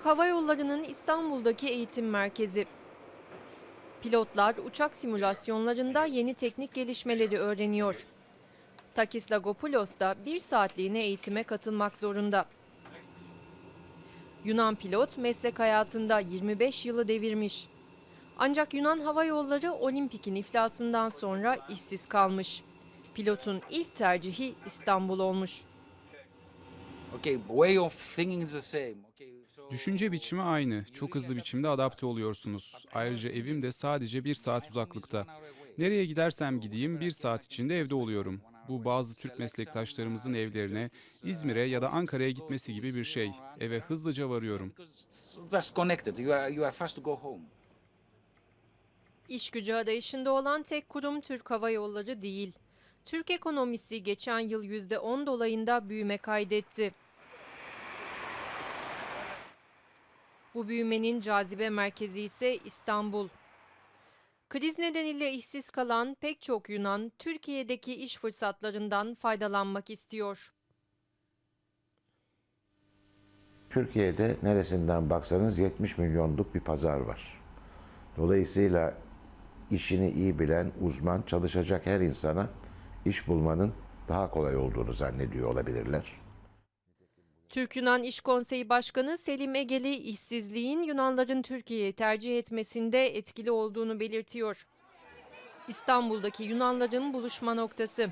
Türk Hava Yolları'nın İstanbul'daki eğitim merkezi. Pilotlar uçak simülasyonlarında yeni teknik gelişmeleri öğreniyor. Takis Lagopoulos da bir saatliğine eğitime katılmak zorunda. Yunan pilot meslek hayatında 25 yılı devirmiş. Ancak Yunan Hava Yolları Olimpik'in iflasından sonra işsiz kalmış. Pilotun ilk tercihi İstanbul olmuş. Okay, way of thinking is the same. Okay, Düşünce biçimi aynı. Çok hızlı biçimde adapte oluyorsunuz. Ayrıca evim de sadece bir saat uzaklıkta. Nereye gidersem gideyim bir saat içinde evde oluyorum. Bu bazı Türk meslektaşlarımızın evlerine, İzmir'e ya da Ankara'ya gitmesi gibi bir şey. Eve hızlıca varıyorum. İş gücü arayışında olan tek kurum Türk Hava Yolları değil. Türk ekonomisi geçen yıl %10 dolayında büyüme kaydetti. Bu büyümenin cazibe merkezi ise İstanbul. Kriz nedeniyle işsiz kalan pek çok Yunan Türkiye'deki iş fırsatlarından faydalanmak istiyor. Türkiye'de neresinden baksanız 70 milyonluk bir pazar var. Dolayısıyla işini iyi bilen, uzman, çalışacak her insana iş bulmanın daha kolay olduğunu zannediyor olabilirler. Türk-Yunan İş Konseyi Başkanı Selim Egeli işsizliğin Yunanların Türkiye'yi tercih etmesinde etkili olduğunu belirtiyor. İstanbul'daki Yunanların buluşma noktası.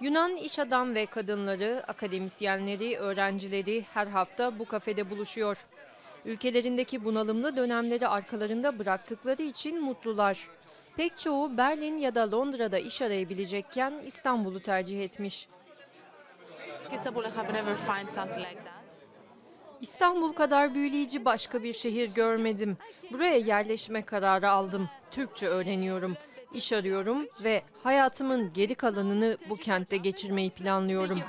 Yunan iş adam ve kadınları, akademisyenleri, öğrencileri her hafta bu kafede buluşuyor. Ülkelerindeki bunalımlı dönemleri arkalarında bıraktıkları için mutlular. Pek çoğu Berlin ya da Londra'da iş arayabilecekken İstanbul'u tercih etmiş. İstanbul kadar büyüleyici başka bir şehir görmedim. Buraya yerleşme kararı aldım. Türkçe öğreniyorum. İş arıyorum ve hayatımın geri kalanını bu kentte geçirmeyi planlıyorum.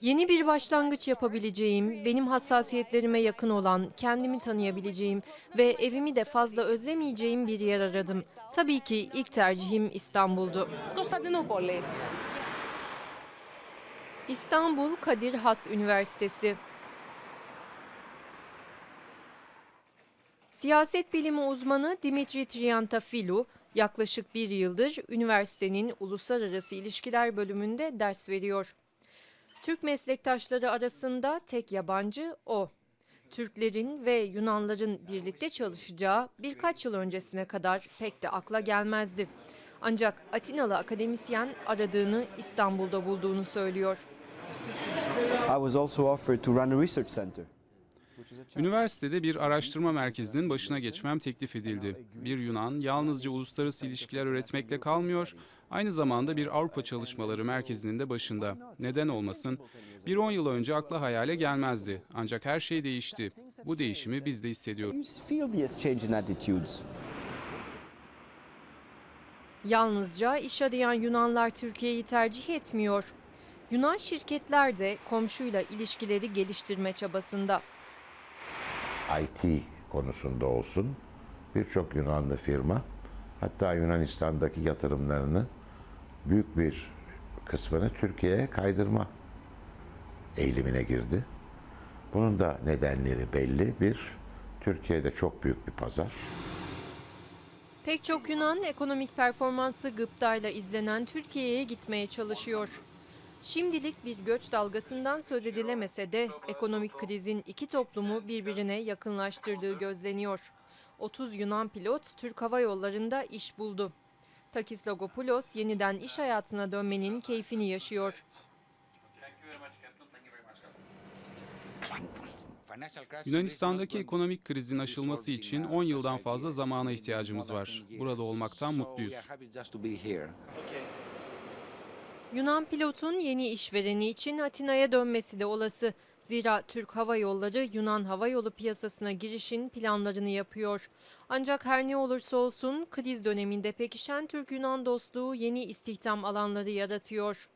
Yeni bir başlangıç yapabileceğim, benim hassasiyetlerime yakın olan, kendimi tanıyabileceğim ve evimi de fazla özlemeyeceğim bir yer aradım. Tabii ki ilk tercihim İstanbul'du. İstanbul Kadir Has Üniversitesi. Siyaset bilimi uzmanı Dimitri Triantafilou yaklaşık bir yıldır üniversitenin uluslararası ilişkiler bölümünde ders veriyor. Türk meslektaşları arasında tek yabancı o. Türklerin ve Yunanların birlikte çalışacağı birkaç yıl öncesine kadar pek de akla gelmezdi. Ancak Atinalı akademisyen aradığını İstanbul'da bulduğunu söylüyor. I was also offered to run a research center. Üniversitede bir araştırma merkezinin başına geçmem teklif edildi. Bir Yunan yalnızca uluslararası ilişkiler öğretmekle kalmıyor, aynı zamanda bir Avrupa çalışmaları merkezinin de başında. Neden olmasın? Bir 10 yıl önce akla hayale gelmezdi. Ancak her şey değişti. Bu değişimi biz de hissediyoruz. Yalnızca iş arayan Yunanlar Türkiye'yi tercih etmiyor. Yunan şirketler de komşuyla ilişkileri geliştirme çabasında. IT konusunda olsun birçok Yunanlı firma hatta Yunanistan'daki yatırımlarını büyük bir kısmını Türkiye'ye kaydırma eğilimine girdi. Bunun da nedenleri belli. Bir, Türkiye'de çok büyük bir pazar. Pek çok Yunan ekonomik performansı gıptayla izlenen Türkiye'ye gitmeye çalışıyor. Şimdilik bir göç dalgasından söz edilemese de ekonomik krizin iki toplumu birbirine yakınlaştırdığı gözleniyor. 30 Yunan pilot Türk Hava Yolları'nda iş buldu. Takis Logopoulos yeniden iş hayatına dönmenin keyfini yaşıyor. Yunanistan'daki ekonomik krizin aşılması için 10 yıldan fazla zamana ihtiyacımız var. Burada olmaktan mutluyuz. Yunan pilotun yeni işvereni için Atina'ya dönmesi de olası. Zira Türk Hava Yolları Yunan hava yolu piyasasına girişin planlarını yapıyor. Ancak her ne olursa olsun kriz döneminde pekişen Türk-Yunan dostluğu yeni istihdam alanları yaratıyor.